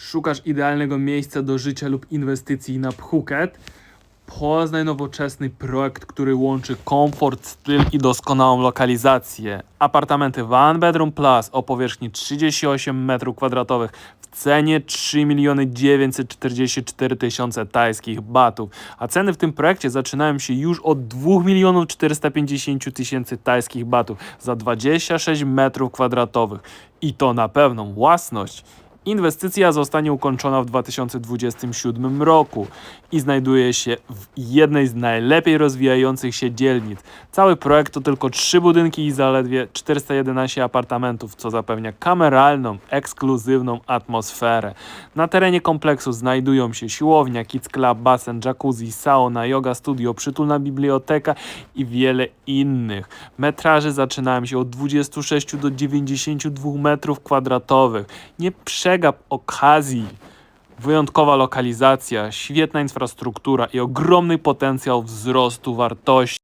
Szukasz idealnego miejsca do życia lub inwestycji na Phuket? Poznaj nowoczesny projekt, który łączy komfort, styl i doskonałą lokalizację. Apartamenty One Bedroom Plus o powierzchni 38 m2 w cenie 3 miliony 944 tysiące tajskich batów, a ceny w tym projekcie zaczynają się już od 2 milionów 450 tysięcy tajskich batów za 26 m2 i to na pewną własność. Inwestycja zostanie ukończona w 2027 roku i znajduje się w jednej z najlepiej rozwijających się dzielnic. Cały projekt to tylko trzy budynki i zaledwie 411 apartamentów, co zapewnia kameralną, ekskluzywną atmosferę. Na terenie kompleksu znajdują się siłownia, kids club, basen, jacuzzi, sauna, yoga studio, przytulna biblioteka i wiele innych. Metraże zaczynają się od 26 do 92 metrów kwadratowych. Nie przegap okazji. Wyjątkowa lokalizacja, świetna infrastruktura i ogromny potencjał wzrostu wartości.